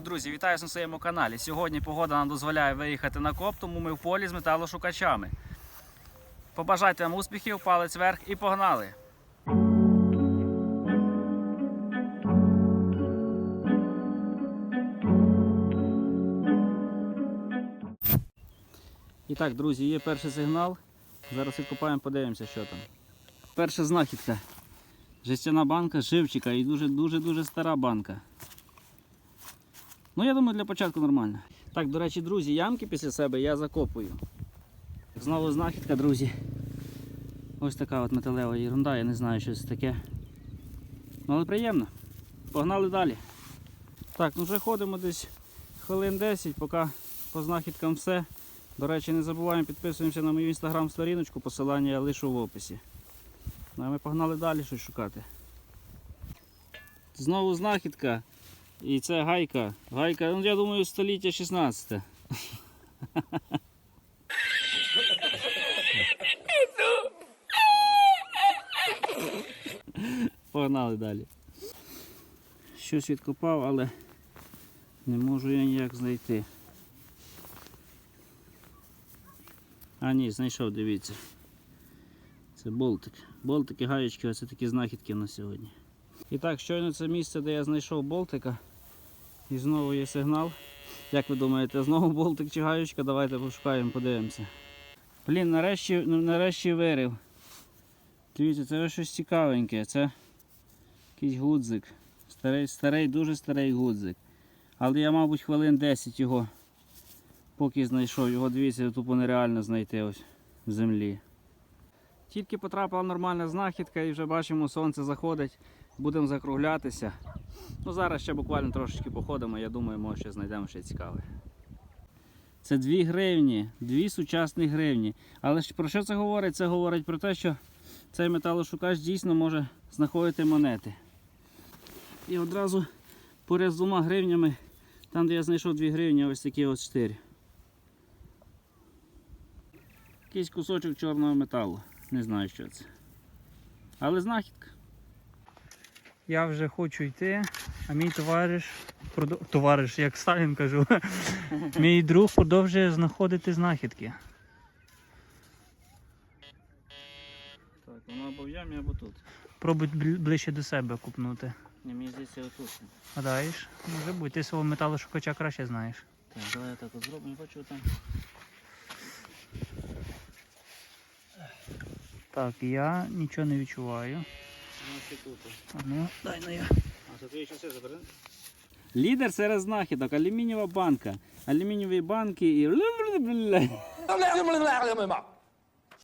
Друзі, вітаю на своєму каналі. Сьогодні погода нам дозволяє виїхати на коп, тому ми в полі з металошукачами. Побажайте вам успіхів, палець вверх і погнали! І так, друзі, є перший сигнал. Зараз відкопаємо, подивимося, що там. Перша знахідка. Жестяна банка живчика і дуже-дуже-дуже стара банка. Ну, я думаю, для початку нормально. Так, до речі, друзі, ямки після себе я закопую. Знову знахідка, друзі. Ось така от металева ерунда, я не знаю, що це таке. Ну, але приємно. Погнали далі. Так, ну вже ходимо десь хвилин 10, поки по знахідкам все. До речі, не забуваємо підписуємося на мою інстаграм-сторіночку, посилання я лишу в описі. Ну, а ми погнали далі щось шукати. Знову знахідка. І це гайка. Гайка, ну я думаю, століття 16. Погнали далі. Щось відкопав, але не можу я ніяк знайти. А ні, знайшов, дивіться. Це болтик. Болтики, гаєчки, оце такі знахідки на сьогодні. І так, щойно це місце, де я знайшов болтика. І знову є сигнал. Як ви думаєте, знову болтик чи гаючка? Давайте пошукаємо, подивимося. Блін, нарешті, ну, нарешті вирив. Дивіться, це щось цікавеньке. Це якийсь гудзик. Старий, старий, дуже старий гудзик. Але я, мабуть, хвилин 10 його, поки знайшов. Його дивіться, тупо нереально знайти ось в землі. Тільки потрапила нормальна знахідка і вже бачимо, сонце заходить. Будемо закруглятися. Ну, зараз ще буквально трошечки походимо, я думаю, може ще знайдемо ще цікаве. Це 2 гривні, дві сучасні гривні. Але про що це говорить? Це говорить про те, що цей металошукач дійсно може знаходити монети. І одразу поряд з двома гривнями, там де я знайшов 2 гривні, ось такі ось 4. Якийсь кусочок чорного металу. Не знаю, що це. Але знахідка. Я вже хочу йти, а мій товариш, товариш, як Сталін кажу, мій друг продовжує знаходити знахідки. Так, воно або в ямі, або тут. Пробуй бл- ближче до себе купнути. Ні, мені здається, отут. Гадаєш? Може бути, ти свого металошукача краще знаєш. Так, давай я так от зроблю, бачу там. Так, я нічого не відчуваю. Дай на я. Лідер серед знахідок, алюмінієва банка. Алюмінієві банки і.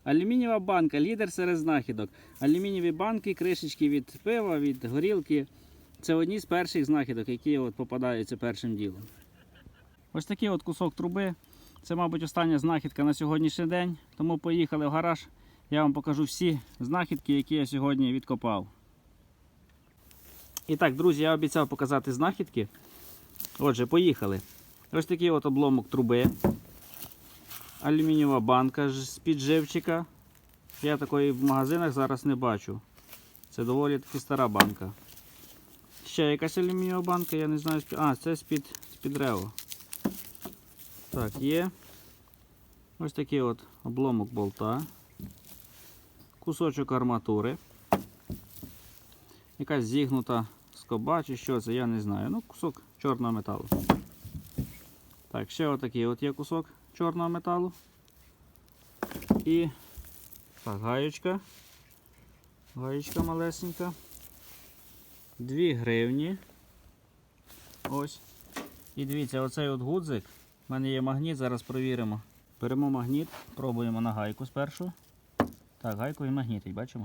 Алюмінієва банка, лідер серед знахідок. Алюмінієві банки, кришечки від пива, від горілки. Це одні з перших знахідок, які от попадаються першим ділом. Ось такий от кусок труби. Це, мабуть, остання знахідка на сьогоднішній день. Тому поїхали в гараж. Я вам покажу всі знахідки, які я сьогодні відкопав. І так, друзі, я обіцяв показати знахідки. Отже, поїхали. Ось такий от обломок труби. Алюмінієва банка з-під живчика. Я такої в магазинах зараз не бачу. Це доволі таки стара банка. Ще якась алюмінієва банка, я не знаю. А, це з-під з-під рево. Так, є. Ось такий от обломок болта. Кусочок арматури. Якась зігнута скоба чи що це, я не знаю. Ну, кусок чорного металу. Так, ще отакий от є кусок чорного металу. І так, гаєчка. Гаєчка малесенька. 2 гривні. Ось. І дивіться, оцей от гудзик. У мене є магніт, зараз провіримо. Беремо магніт, пробуємо на гайку спершу. Так, гайку і магнітить, бачимо?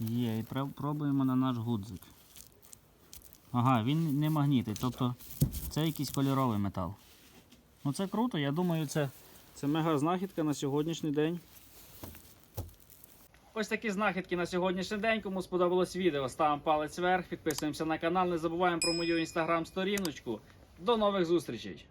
Є, і пробуємо на наш гудзик. Ага, він не магнітить, тобто це якийсь кольоровий метал. Ну це круто, я думаю, це, це мега знахідка на сьогоднішній день. Ось такі знахідки на сьогоднішній день. Кому сподобалось відео, ставимо палець вверх, підписуємося на канал, не забуваємо про мою інстаграм-сторіночку. До нових зустрічей!